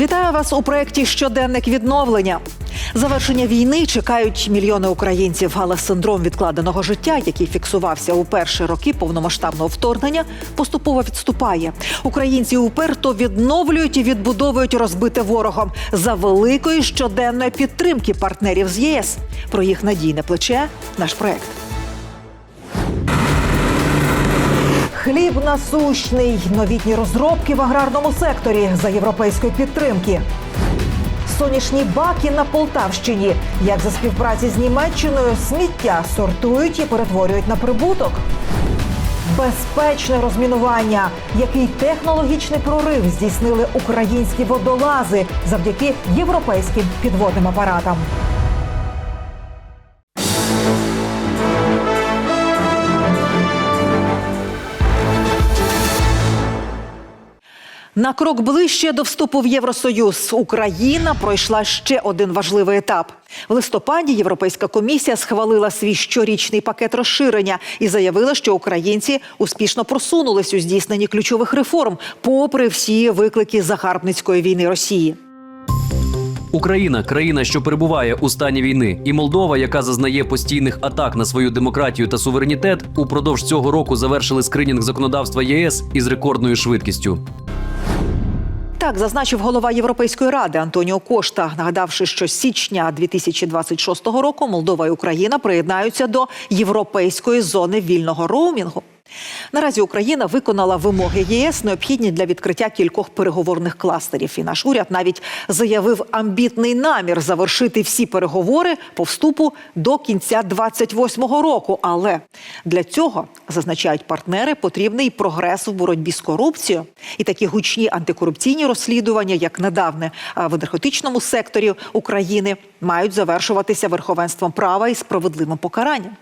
Вітаю вас у проєкті Щоденник відновлення. Завершення війни чекають мільйони українців, але синдром відкладеного життя, який фіксувався у перші роки повномасштабного вторгнення, поступово відступає. Українці уперто відновлюють і відбудовують розбите ворогом за великої щоденної підтримки партнерів з ЄС. Про їх надійне плече наш проект. Хліб насущний, новітні розробки в аграрному секторі за європейської підтримки. Сонячні баки на Полтавщині. Як за співпраці з Німеччиною сміття сортують і перетворюють на прибуток. Безпечне розмінування. Який технологічний прорив здійснили українські водолази завдяки європейським підводним апаратам. На крок ближче до вступу в Євросоюз Україна пройшла ще один важливий етап. В листопаді Європейська комісія схвалила свій щорічний пакет розширення і заявила, що українці успішно просунулись у здійсненні ключових реформ, попри всі виклики загарбницької війни Росії. Україна країна, що перебуває у стані війни, і Молдова, яка зазнає постійних атак на свою демократію та суверенітет, упродовж цього року завершили скринінг законодавства єС із рекордною швидкістю. Так зазначив голова Європейської ради Антоніо Кошта, нагадавши, що з січня 2026 року Молдова і Україна приєднаються до європейської зони вільного роумінгу. Наразі Україна виконала вимоги ЄС, необхідні для відкриття кількох переговорних кластерів. І наш уряд навіть заявив амбітний намір завершити всі переговори по вступу до кінця 28-го року. Але для цього зазначають партнери, потрібний прогрес в боротьбі з корупцією. І такі гучні антикорупційні розслідування, як недавне в енергетичному секторі України, мають завершуватися верховенством права і справедливим покаранням.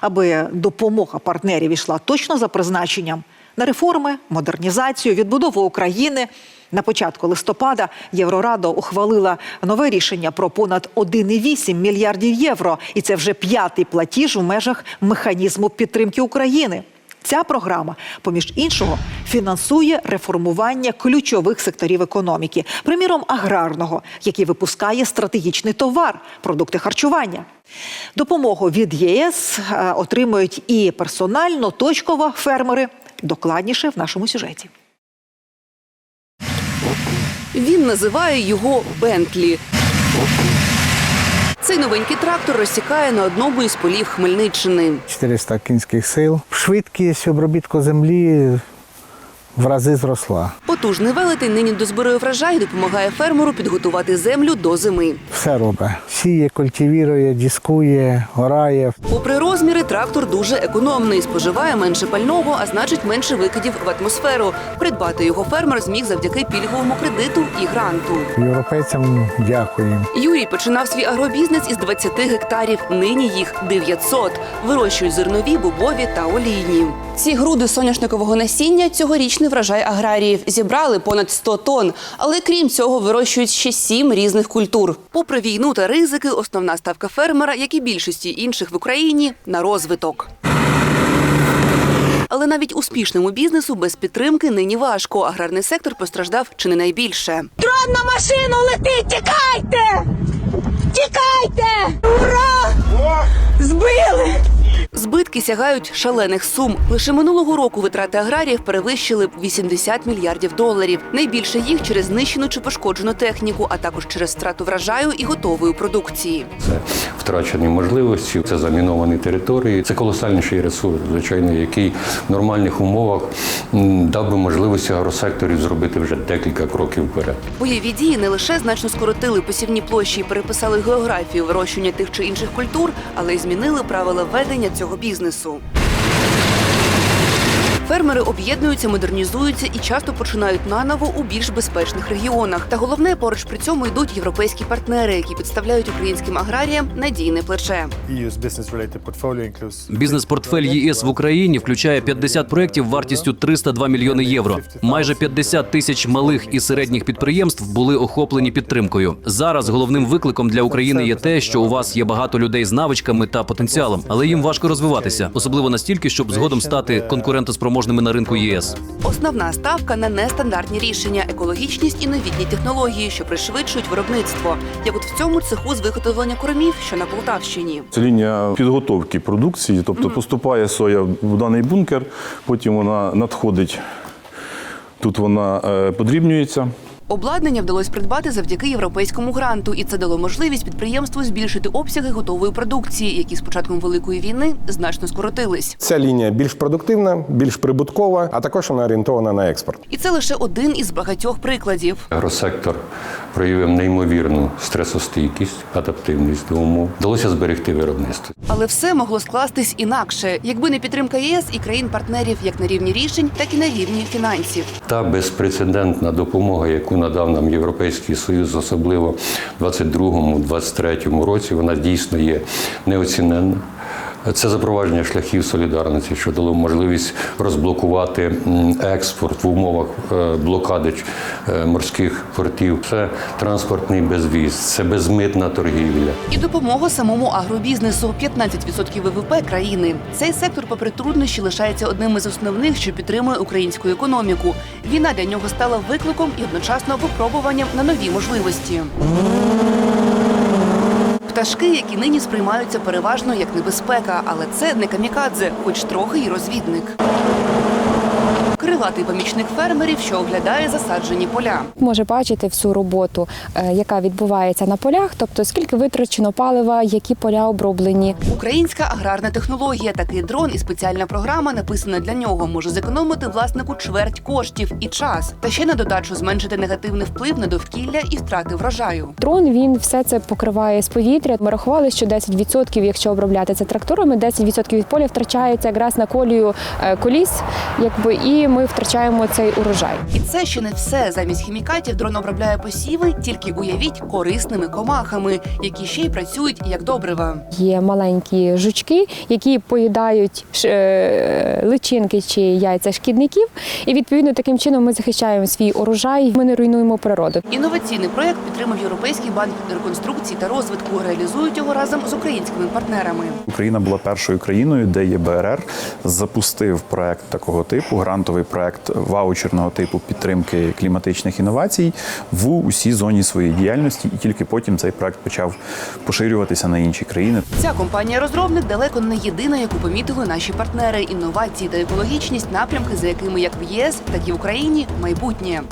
Аби допомога партнерів ішла точно за призначенням на реформи, модернізацію, відбудову України. На початку листопада Єврорада ухвалила нове рішення про понад 1,8 мільярдів євро, і це вже п'ятий платіж у межах механізму підтримки України. Ця програма, поміж іншого, фінансує реформування ключових секторів економіки, приміром аграрного, який випускає стратегічний товар продукти харчування. Допомогу від ЄС е, отримують і персонально, точково фермери. Докладніше в нашому сюжеті. Він називає його Бентлі. Цей новенький трактор розсікає на одному із полів Хмельниччини. 400 кінських сил. Швидкість обробітку землі в рази зросла. Потужний велетень нині дозбирує врожай і допомагає фермеру підготувати землю до зими. Все робить. Сіє, культивірує, дискує, орає. Попри розміри, трактор дуже економний, споживає менше пального, а значить менше викидів в атмосферу. Придбати його фермер зміг завдяки пільговому кредиту і гранту. Європейцям дякуємо. Юрій починав свій агробізнес із 20 гектарів. Нині їх 900. Вирощують зернові, бобові та олійні. Ці груди соняшникового насіння цьогорічний врожай аграріїв. Зібрали понад 100 тонн. Але крім цього, вирощують ще сім різних культур. Попри війну та ризики, основна ставка фермера, як і більшості інших в Україні, на розвиток. Але навіть успішному бізнесу без підтримки нині важко. Аграрний сектор постраждав чи не найбільше. Дрон на машину летить! Тікайте! Тікайте! Ура! Збили! Збитки сягають шалених сум. Лише минулого року витрати аграріїв перевищили 80 мільярдів доларів. Найбільше їх через знищену чи пошкоджену техніку, а також через втрату врожаю і готової продукції. Це втрачені можливості, це заміновані території. Це колосальніший ресурс, звичайно, який в нормальних умовах дав би можливості агросекторів зробити вже декілька кроків вперед. Бойові дії не лише значно скоротили посівні площі і переписали географію вирощування тих чи інших культур, але й змінили правила ведення цього бізнесу. Фермери об'єднуються, модернізуються і часто починають наново у більш безпечних регіонах. Та головне поруч при цьому йдуть європейські партнери, які підставляють українським аграріям надійне плече. Portfolio includes Бізнес-портфель ЄС в Україні включає 50 проєктів вартістю 302 мільйони євро. Майже 50 тисяч малих і середніх підприємств були охоплені підтримкою. Зараз головним викликом для України є те, що у вас є багато людей з навичками та потенціалом, але їм важко розвиватися, особливо настільки, щоб згодом стати конкурентоспроможними спроможними на ринку ЄС. Основна ставка на нестандартні рішення, екологічність і новітні технології, що пришвидшують виробництво, як от в цьому цеху з виготовлення кормів, що на Полтавщині. Це лінія підготовки продукції, тобто поступає соя в даний бункер, потім вона надходить. Тут вона е, подрібнюється. Обладнання вдалося придбати завдяки європейському гранту, і це дало можливість підприємству збільшити обсяги готової продукції, які з початком великої війни значно скоротились. Ця лінія більш продуктивна, більш прибуткова, а також вона орієнтована на експорт. І це лише один із багатьох прикладів. Агросектор проявив неймовірну стресостійкість, адаптивність до умов. Вдалося зберегти виробництво. Але все могло скластись інакше, якби не підтримка єС і країн-партнерів як на рівні рішень, так і на рівні фінансів. Та безпрецедентна допомога, яку надав нам Європейський Союз, особливо в 22-23 році, вона дійсно є неоціненна. Це запровадження шляхів солідарності, що дало можливість розблокувати експорт в умовах е, блокади е, морських портів. Це транспортний безвіз, це безмитна торгівля. І допомога самому агробізнесу 15% ВВП країни. Цей сектор, попри труднощі, лишається одним із основних, що підтримує українську економіку. Війна для нього стала викликом і одночасно випробуванням на нові можливості. Пташки, які нині сприймаються переважно як небезпека, але це не камікадзе, хоч трохи і розвідник. Крилатий помічник фермерів, що оглядає засаджені поля. може бачити всю роботу, е, яка відбувається на полях, тобто скільки витрачено палива, які поля оброблені. Українська аграрна технологія, такий дрон і спеціальна програма, написана для нього, може зекономити власнику чверть коштів і час, та ще на додачу зменшити негативний вплив на довкілля і втрати врожаю. Дрон він все це покриває з повітря. Ми рахували, що 10%, якщо обробляти це тракторами, 10% від поля втрачається якраз на колію е, коліс, якби і ми втрачаємо цей урожай. І це ще не все. Замість хімікатів дрон обробляє посіви, тільки уявіть корисними комахами, які ще й працюють як добрива. Є маленькі жучки, які поїдають е, личинки чи яйця шкідників, і відповідно таким чином ми захищаємо свій урожай. Ми не руйнуємо природу. Інноваційний проект підтримав Європейський банк реконструкції та розвитку. Реалізують його разом з українськими партнерами. Україна була першою країною, де ЄБРР запустив проект такого типу, грантовий проект ваучерного типу підтримки кліматичних інновацій в усій зоні своєї діяльності, і тільки потім цей проект почав поширюватися на інші країни. Ця компанія-розробник далеко не єдина, яку помітили наші партнери. Інновації та екологічність напрямки, за якими як в ЄС, так і в Україні майбутнє.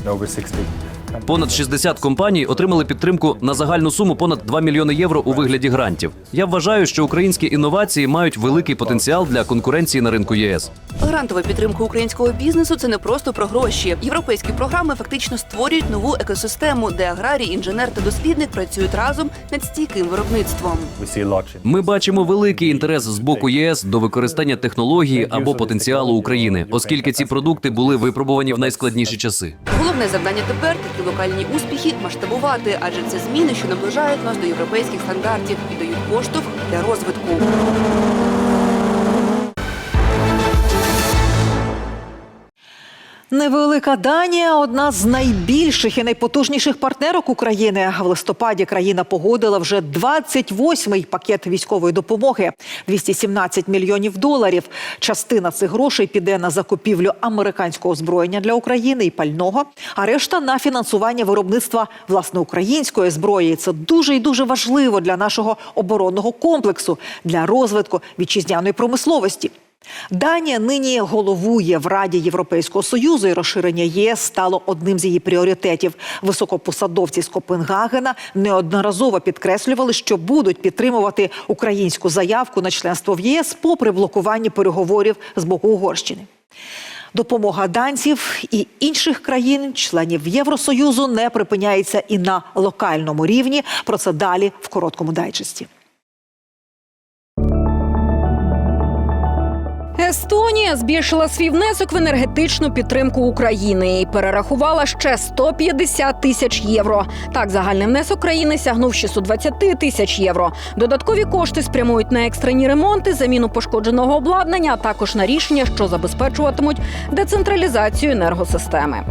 Over 60. Понад 60 компаній отримали підтримку на загальну суму понад 2 мільйони євро у вигляді грантів. Я вважаю, що українські інновації мають великий потенціал для конкуренції на ринку ЄС. Грантова підтримка українського бізнесу це не просто про гроші. Європейські програми фактично створюють нову екосистему, де аграрій, інженер та дослідник працюють разом над стійким виробництвом. Ми бачимо великий інтерес з боку ЄС до використання технології або потенціалу України, оскільки ці продукти були випробувані в найскладніші часи. Головне завдання тепер такі локальні успіхи масштабувати, адже це зміни, що наближають нас до європейських стандартів і дають поштовх для розвитку. Невелика Данія одна з найбільших і найпотужніших партнерок України. В листопаді країна погодила вже 28-й пакет військової допомоги 217 мільйонів доларів. Частина цих грошей піде на закупівлю американського озброєння для України і пального, а решта на фінансування виробництва власне української зброї. Це дуже і дуже важливо для нашого оборонного комплексу, для розвитку вітчизняної промисловості. Данія нині головує в Раді Європейського союзу і розширення ЄС стало одним з її пріоритетів. Високопосадовці з Копенгагена неодноразово підкреслювали, що будуть підтримувати українську заявку на членство в ЄС попри блокування переговорів з боку Угорщини. Допомога данців і інших країн-членів Євросоюзу не припиняється і на локальному рівні. Про це далі в короткому дайджесті. Естонія збільшила свій внесок в енергетичну підтримку України і перерахувала ще 150 тисяч євро. Так, загальний внесок країни сягнув 620 тисяч євро. Додаткові кошти спрямують на екстрені ремонти, заміну пошкодженого обладнання, а також на рішення, що забезпечуватимуть децентралізацію енергосистеми.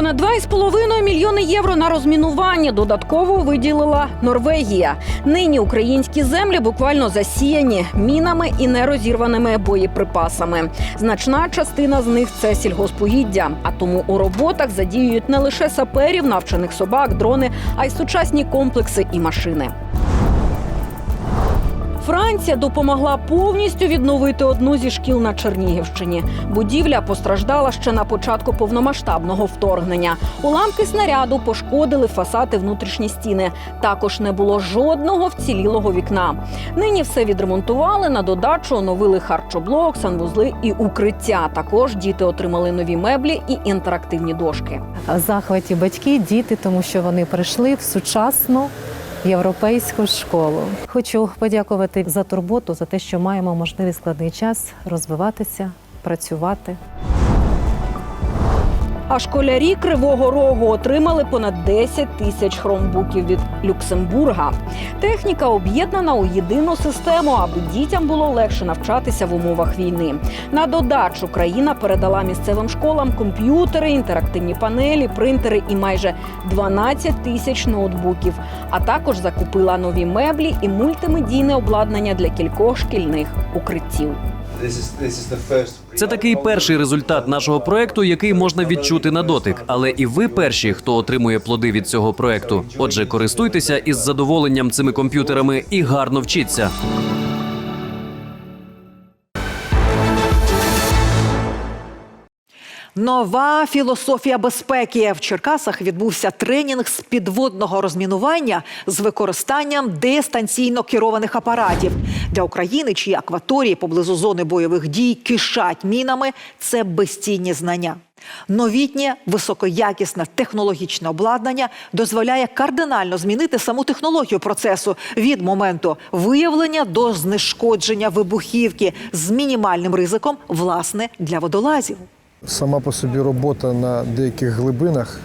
Понад 2,5 мільйони євро на розмінування додатково виділила Норвегія. Нині українські землі буквально засіяні мінами і нерозірваними боєприпасами. Значна частина з них це сільгоспугіддя. А тому у роботах задіюють не лише саперів, навчених собак, дрони, а й сучасні комплекси і машини. Франція допомогла повністю відновити одну зі шкіл на Чернігівщині. Будівля постраждала ще на початку повномасштабного вторгнення. Уламки снаряду пошкодили фасад і внутрішні стіни. Також не було жодного вцілілого вікна. Нині все відремонтували. На додачу оновили харчоблок, санвузли і укриття. Також діти отримали нові меблі і інтерактивні дошки. Захваті батьки, діти, тому що вони прийшли в сучасну європейську школу. Хочу подякувати за турботу, за те, що маємо можливість складний час розвиватися, працювати. А школярі Кривого Рогу отримали понад 10 тисяч хромбуків від Люксембурга. Техніка об'єднана у єдину систему, аби дітям було легше навчатися в умовах війни. На додачу країна передала місцевим школам комп'ютери, інтерактивні панелі, принтери і майже 12 тисяч ноутбуків. А також закупила нові меблі і мультимедійне обладнання для кількох шкільних укриттів. Це такий перший результат нашого проекту, який можна відчути на дотик. Але і ви перші, хто отримує плоди від цього проекту. Отже, користуйтеся із задоволенням цими комп'ютерами і гарно вчіться. Нова філософія безпеки в Черкасах відбувся тренінг з підводного розмінування з використанням дистанційно керованих апаратів для України, чиї акваторії поблизу зони бойових дій кишать мінами. Це безцінні знання. Новітнє високоякісне технологічне обладнання дозволяє кардинально змінити саму технологію процесу від моменту виявлення до знешкодження вибухівки з мінімальним ризиком, власне, для водолазів. Сама по собі робота на деяких глибинах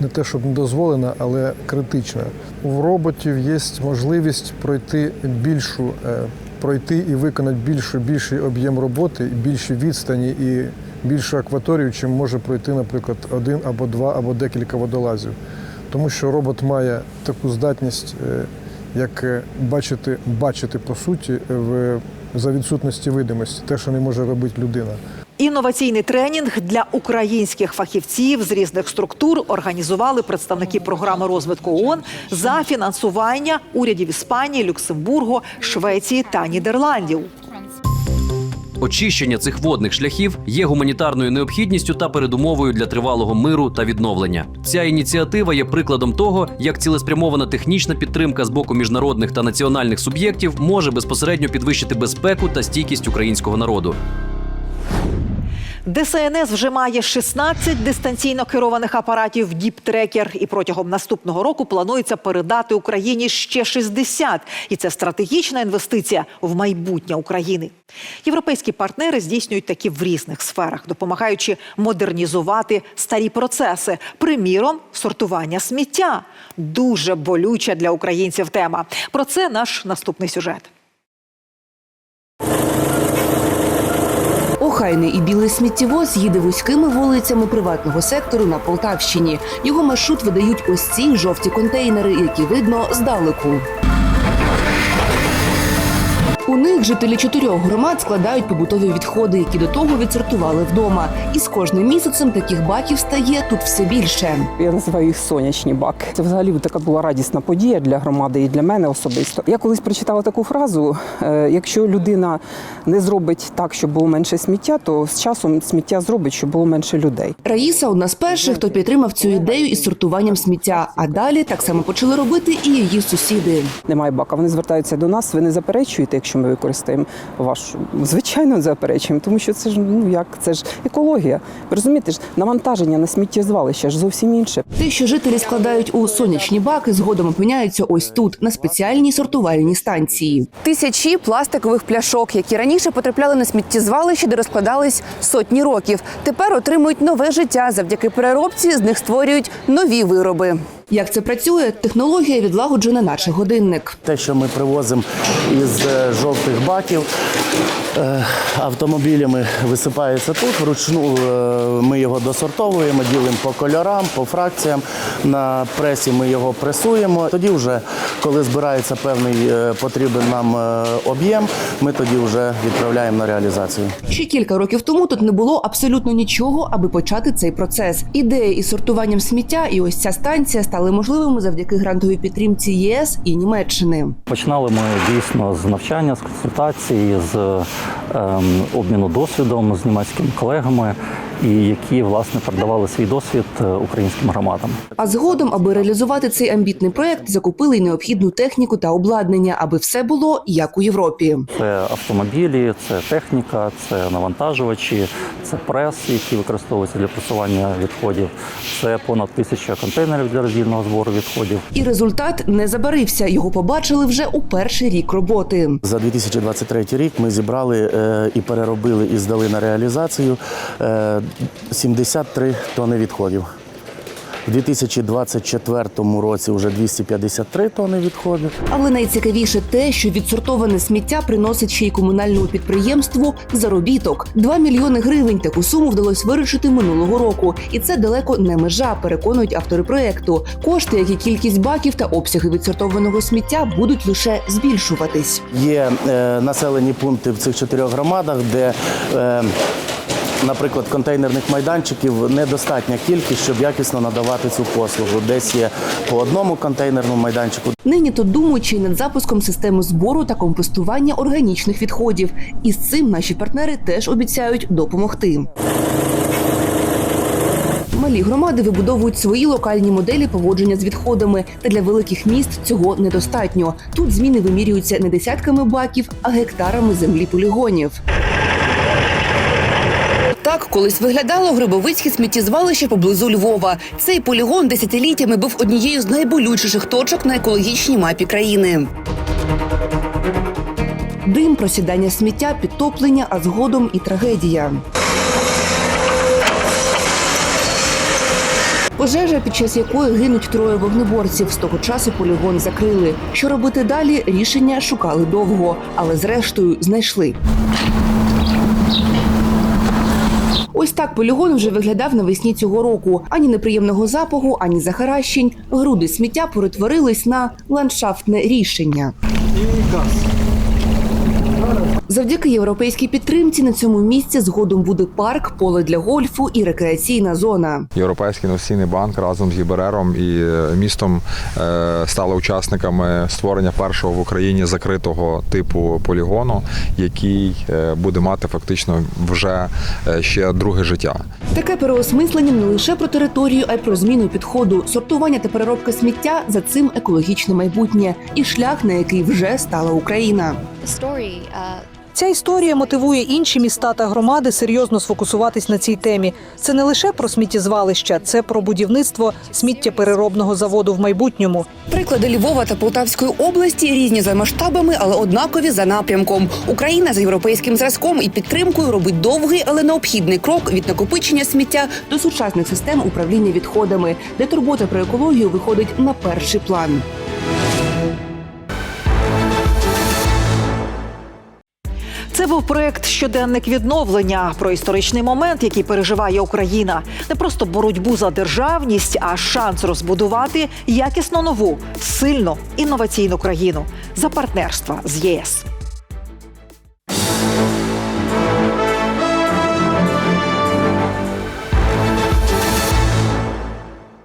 не те, щоб не дозволена, але критична. У роботів є можливість пройти більшу, е, пройти і виконати більшу, більший об'єм роботи, більші відстані і більшу акваторію, чим може пройти, наприклад, один або два, або декілька водолазів. Тому що робот має таку здатність, е, як е, бачити, бачити по суті в за відсутності видимості, те, що не може робити людина. Інноваційний тренінг для українських фахівців з різних структур організували представники програми розвитку ООН за фінансування урядів Іспанії, Люксембургу, Швеції та Нідерландів. Очищення цих водних шляхів є гуманітарною необхідністю та передумовою для тривалого миру та відновлення. Ця ініціатива є прикладом того, як цілеспрямована технічна підтримка з боку міжнародних та національних суб'єктів може безпосередньо підвищити безпеку та стійкість українського народу. ДСНС вже має 16 дистанційно керованих апаратів Діптрекер, і протягом наступного року планується передати Україні ще 60. І це стратегічна інвестиція в майбутнє України. Європейські партнери здійснюють такі в різних сферах, допомагаючи модернізувати старі процеси. Приміром, сортування сміття дуже болюча для українців тема. Про це наш наступний сюжет. Охайний і білий сміттєвоз їде вузькими вулицями приватного сектору на Полтавщині. Його маршрут видають ось ці жовті контейнери, які видно здалеку. У них жителі чотирьох громад складають побутові відходи, які до того відсортували вдома. І з кожним місяцем таких баків стає тут все більше. Я називаю їх сонячні баки. Це взагалі така була радісна подія для громади і для мене особисто. Я колись прочитала таку фразу: е, якщо людина не зробить так, щоб було менше сміття, то з часом сміття зробить, щоб було менше людей. Раїса одна з перших, хто підтримав цю ідею із сортуванням сміття. А далі так само почали робити і її сусіди. Немає бака. Вони звертаються до нас. Ви не заперечуєте, якщо ми використаємо вашу звичайно заперечуємо, тому що це ж ну як це ж екологія. Розумієте ж навантаження на сміттєзвалище ж зовсім інше. Те, що жителі складають у сонячні баки, згодом опиняються ось тут, на спеціальній сортувальній станції. Тисячі пластикових пляшок, які раніше потрапляли на сміттєзвалище, де розкладались сотні років. Тепер отримують нове життя. Завдяки переробці з них створюють нові вироби. Як це працює? Технологія відлагоджена, наче годинник. Те, що ми привозимо із е, жовтих баків, е, автомобілями висипається тут. Вручну е, ми його досортовуємо, ділимо по кольорам, по фракціям. На пресі ми його пресуємо. Тоді, вже, коли збирається певний е, потрібен нам об'єм, ми тоді вже відправляємо на реалізацію. Ще кілька років тому тут не було абсолютно нічого, аби почати цей процес. Ідея із сортуванням сміття і ось ця станція стали можливими завдяки грантовій підтримці ЄС і Німеччини. Починали ми дійсно з навчання, з консультації, з ем, обміну досвідом з німецькими колегами, і які власне передавали свій досвід е, українським громадам. А згодом, аби реалізувати цей амбітний проект, закупили й необхідну техніку та обладнання, аби все було як у Європі. Це автомобілі, це техніка, це навантажувачі, це прес, які використовуються для просування відходів. Це понад тисяча контейнерів для роздільного збору відходів. І результат не забарився. Його побачили вже у перший рік роботи. За 2023 рік ми зібрали е, і переробили і здали на реалізацію е, 73 тонни відходів. У 2024 році вже 253 тонни відходів. Але найцікавіше те, що відсортоване сміття приносить ще й комунальному підприємству заробіток. 2 мільйони гривень таку суму вдалося вирішити минулого року, і це далеко не межа, переконують автори проекту. Кошти, як і кількість баків та обсяги відсортованого сміття, будуть лише збільшуватись. Є е, населені пункти в цих чотирьох громадах, де е, Наприклад, контейнерних майданчиків недостатня кількість, щоб якісно надавати цю послугу. Десь є по одному контейнерному майданчику, Нині тут думають й над запуском системи збору та компостування органічних відходів. І з цим наші партнери теж обіцяють допомогти. Малі громади вибудовують свої локальні моделі поводження з відходами, та для великих міст цього недостатньо. Тут зміни вимірюються не десятками баків, а гектарами землі полігонів. Так колись виглядало Грибовицьке сміттєзвалище поблизу Львова. Цей полігон десятиліттями був однією з найболючіших точок на екологічній мапі країни. Дим, просідання сміття, підтоплення, а згодом і трагедія. Пожежа, під час якої гинуть троє вогнеборців. З того часу полігон закрили. Що робити далі? Рішення шукали довго, але зрештою знайшли. Ось так полігон вже виглядав навесні цього року. Ані неприємного запаху, ані захаращень. Груди сміття перетворились на ландшафтне рішення. Завдяки європейській підтримці на цьому місці згодом буде парк, поле для гольфу і рекреаційна зона. Європейський інвестиційний банк разом з ЄБРРом і е, містом е, стали учасниками створення першого в Україні закритого типу полігону, який е, буде мати фактично вже ще друге життя. Таке переосмислення не лише про територію, а й про зміну підходу, сортування та переробка сміття за цим екологічне майбутнє і шлях, на який вже стала Україна. Ця історія мотивує інші міста та громади серйозно сфокусуватись на цій темі. Це не лише про сміттєзвалища, це про будівництво сміттєпереробного заводу в майбутньому. Приклади Львова та Полтавської області різні за масштабами, але однакові за напрямком. Україна за європейським зразком і підтримкою робить довгий, але необхідний крок від накопичення сміття до сучасних систем управління відходами, де турбота про екологію виходить на перший план. Це був проект щоденник відновлення про історичний момент, який переживає Україна. Не просто боротьбу за державність, а шанс розбудувати якісно нову, сильну інноваційну країну за партнерства з ЄС.